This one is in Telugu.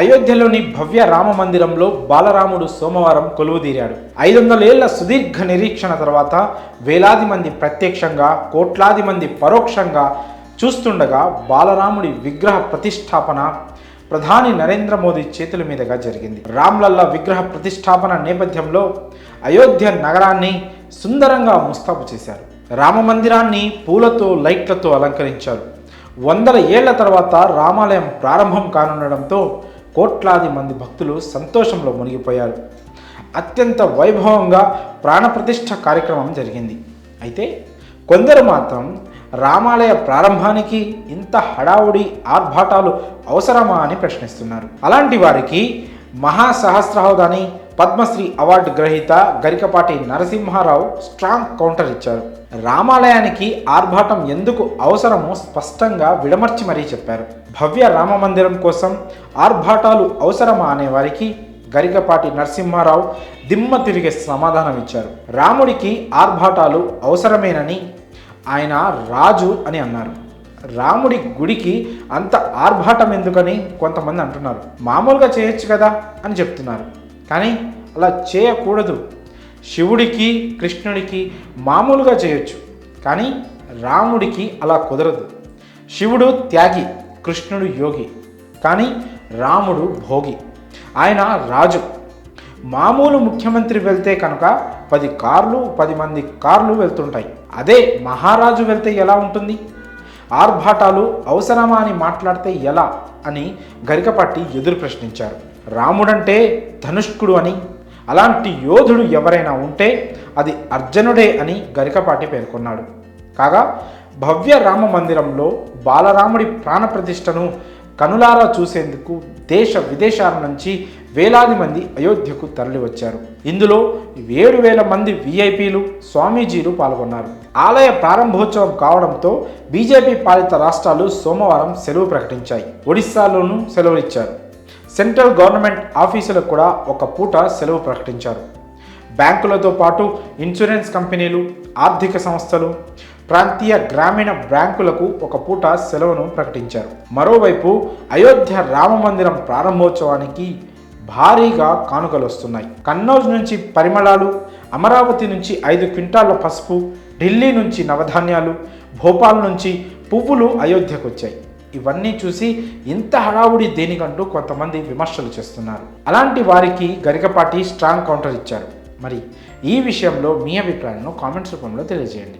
అయోధ్యలోని భవ్య రామ మందిరంలో బాలరాముడు సోమవారం కొలువుదీరాడు. ఐదు వందలేళ్ళ సుదీర్ఘ నిరీక్షణ తర్వాత వేలాది మంది ప్రత్యక్షంగా కోట్లాది మంది పరోక్షంగా చూస్తుండగా బాలరాముడి విగ్రహ ప్రతిష్టాపన ప్రధాని నరేంద్ర మోదీ చేతుల మీదుగా జరిగింది. రామ్లల్లా విగ్రహ ప్రతిష్టాపన నేపథ్యంలో అయోధ్య నగరాన్ని సుందరంగా ముస్తాబు చేశారు. రామ మందిరాన్ని పూలతో లైట్లతో అలంకరించారు. వందల ఏళ్ళ తర్వాత రామాలయం ప్రారంభం కానుండడంతో కోట్లాది మంది భక్తులు సంతోషంలో మునిగిపోయారు. అత్యంత వైభవంగా ప్రాణప్రతిష్ఠ కార్యక్రమం జరిగింది. అయితే కొందరు మాత్రం రామాలయ ప్రారంభానికి ఇంత హడావుడి ఆర్భాటాలు అవసరమా అని ప్రశ్నిస్తున్నారు. అలాంటి వారికి మహాసహస్రహోదాని పద్మశ్రీ అవార్డు గ్రహీత గరికపాటి నరసింహారావు స్ట్రాంగ్ కౌంటర్ ఇచ్చారు. రామాలయానికి ఆర్భాటం ఎందుకు అవసరమో స్పష్టంగా విడమర్చి మరీ చెప్పారు. భవ్య రామ మందిరం కోసం ఆర్భాటాలు అవసరమా అనే వారికి గరికపాటి నరసింహారావు దిమ్మ తిరిగే సమాధానం ఇచ్చారు. రాముడికి ఆర్భాటాలు అవసరమేనని ఆయన రాజు అని అన్నారు. రాముడి గుడికి అంత ఆర్భాటం ఎందుకని కొంతమంది అంటున్నారు. మామూలుగా చేయొచ్చు కదా అని చెప్తున్నారు. కానీ అలా చేయకూడదు. శివుడికి కృష్ణుడికి మామూలుగా చేయొచ్చు. కానీ రాముడికి అలా కుదరదు. శివుడు త్యాగి కృష్ణుడు యోగి. కానీ రాముడు భోగి. ఆయన రాజు. మామూలు ముఖ్యమంత్రి వెళ్తే కనుక పది కార్లు పది మంది కార్లు వెళ్తుంటాయి. అదే మహారాజు వెళ్తే ఎలా ఉంటుంది? ఆర్భాటాలు అవసరమా అని మాట్లాడితే ఎలా అని గరికపట్టి ఎదురు ప్రశ్నించారు. రాముడంటే ధనుష్కుడు అని అలాంటి యోధుడు ఎవరైనా ఉంటే అది అర్జునుడే అని గరికపాటి పేర్కొన్నాడు. కాగా భవ్య రామ మందిరంలో బాలరాముడి ప్రాణప్రతిష్టను కనులారా చూసేందుకు దేశ విదేశాల నుంచి వేలాది మంది అయోధ్యకు తరలివచ్చారు. ఇందులో ఏడు వేల మంది విఐపీలు స్వామీజీలు పాల్గొన్నారు. ఆలయ ప్రారంభోత్సవం కావడంతో బీజేపీ పాలిత రాష్ట్రాలు సోమవారం సెలవు ప్రకటించాయి. ఒడిశాలోనూ సెలవులిచ్చారు. సెంట్రల్ గవర్నమెంట్ ఆఫీసులకు కూడా ఒక పూట సెలవు ప్రకటించారు. బ్యాంకులతో పాటు ఇన్సూరెన్స్ కంపెనీలు ఆర్థిక సంస్థలు ప్రాంతీయ గ్రామీణ బ్యాంకులకు ఒక పూట సెలవును ప్రకటించారు. మరోవైపు అయోధ్య రామ మందిరం ప్రారంభోత్సవానికి భారీగా కానుకలు వస్తున్నాయి కన్నౌజ్ నుంచి పరిమళాలు అమరావతి నుంచి ఐదు క్వింటాళ్ళ పసుపు ఢిల్లీ నుంచి నవధాన్యాలు భోపాల్ నుంచి పువ్వులు అయోధ్యకు వచ్చాయి ఇవన్నీ చూసి ఇంత హడావుడి దేనికంటూ కొంతమంది విమర్శలు చేస్తున్నారు. అలాంటి వారికి గరికపాటి స్ట్రాంగ్ కౌంటర్ ఇచ్చారు. మరి ఈ విషయంలో మీ అభిప్రాయాలను కామెంట్స్ రూపంలో తెలియజేయండి.